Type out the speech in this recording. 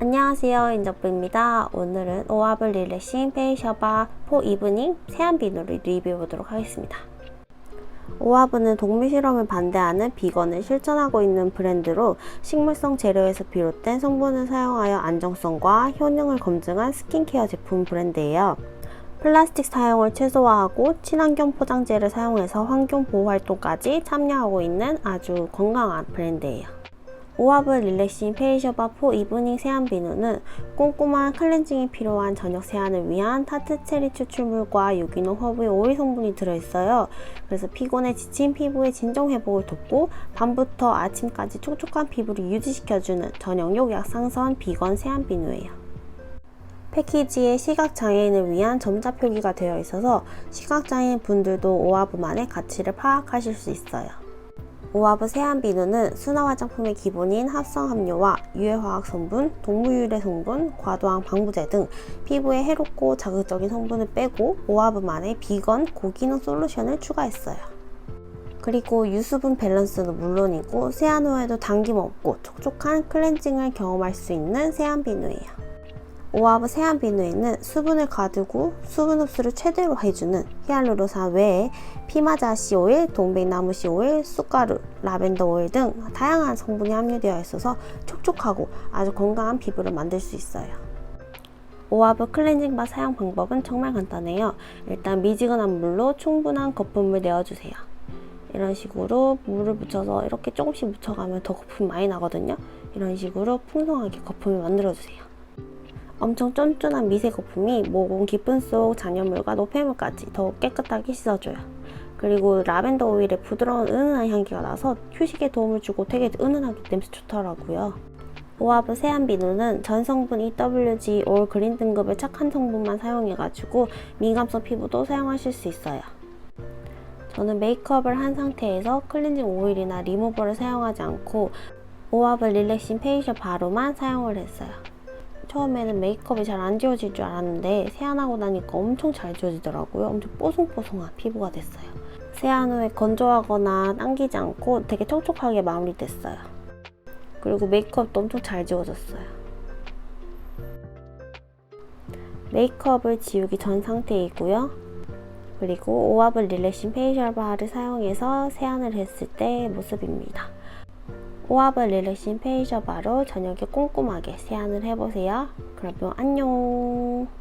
안녕하세요 인적부입니다. 오늘은 오아블 릴렉싱 페이셔바 포 이브닝 세안 비누를 리뷰해 보도록 하겠습니다. 오아브는 동물 실험을 반대하는 비건을 실천하고 있는 브랜드로 식물성 재료에서 비롯된 성분을 사용하여 안정성과 효능을 검증한 스킨케어 제품 브랜드예요. 플라스틱 사용을 최소화하고 친환경 포장재를 사용해서 환경 보호 활동까지 참여하고 있는 아주 건강한 브랜드예요. 오아브 릴렉싱 페이셔바 포 이브닝 세안 비누는 꼼꼼한 클렌징이 필요한 저녁 세안을 위한 타트 체리 추출물과 유기농 허브의 오일 성분이 들어있어요. 그래서 피곤해 지친 피부의 진정 회복을 돕고 밤부터 아침까지 촉촉한 피부를 유지시켜주는 전용용 약상선 비건 세안 비누예요. 패키지에 시각장애인을 위한 점자 표기가 되어 있어서 시각장애인 분들도 오아브만의 가치를 파악하실 수 있어요. 오아브 세안 비누는 순화 화장품의 기본인 합성 함유와 유해 화학 성분, 동물 유래 성분, 과도한 방부제 등 피부에 해롭고 자극적인 성분을 빼고 오아브만의 비건 고기능 솔루션을 추가했어요. 그리고 유수분 밸런스는 물론이고 세안 후에도 당김 없고 촉촉한 클렌징을 경험할 수 있는 세안 비누예요. 오아브 세안 비누에는 수분을 가두고 수분 흡수를 최대로 해주는 히알루론산 외에 피마자 씨 오일, 동백나무 씨 오일, 쑥가루, 라벤더 오일 등 다양한 성분이 함유되어 있어서 촉촉하고 아주 건강한 피부를 만들 수 있어요. 오아브 클렌징 바 사용 방법은 정말 간단해요. 일단 미지근한 물로 충분한 거품을 내어주세요. 이런 식으로 물을 묻혀서 이렇게 조금씩 묻혀가면 더 거품이 많이 나거든요. 이런 식으로 풍성하게 거품을 만들어주세요. 엄청 쫀쫀한 미세 거품이 모공 깊은 속 잔여물과 노폐물까지 더욱 깨끗하게 씻어줘요. 그리고 라벤더 오일의 부드러운 은은한 향기가 나서 휴식에 도움을 주고 되게 은은하게 냄새 좋더라고요. 오아브 세안 비누는 전 성분 EWG 올 그린 등급의 착한 성분만 사용해가지고 민감성 피부도 사용하실 수 있어요. 저는 메이크업을 한 상태에서 클렌징 오일이나 리무버를 사용하지 않고 오아브 릴렉싱 페이셜 바로만 사용을 했어요. 처음에는 메이크업이 잘 안 지워질 줄 알았는데 세안하고 나니까 엄청 잘 지워지더라고요. 엄청 뽀송뽀송한 피부가 됐어요. 세안 후에 건조하거나 당기지 않고 되게 촉촉하게 마무리됐어요. 그리고 메이크업도 엄청 잘 지워졌어요. 메이크업을 지우기 전 상태이고요. 그리고 오아브 릴렉싱 페이셜 바를 사용해서 세안을 했을 때 모습입니다. 오아브 릴렉싱 페이셜 바로 저녁에 꼼꼼하게 세안을 해보세요. 그러면 안녕.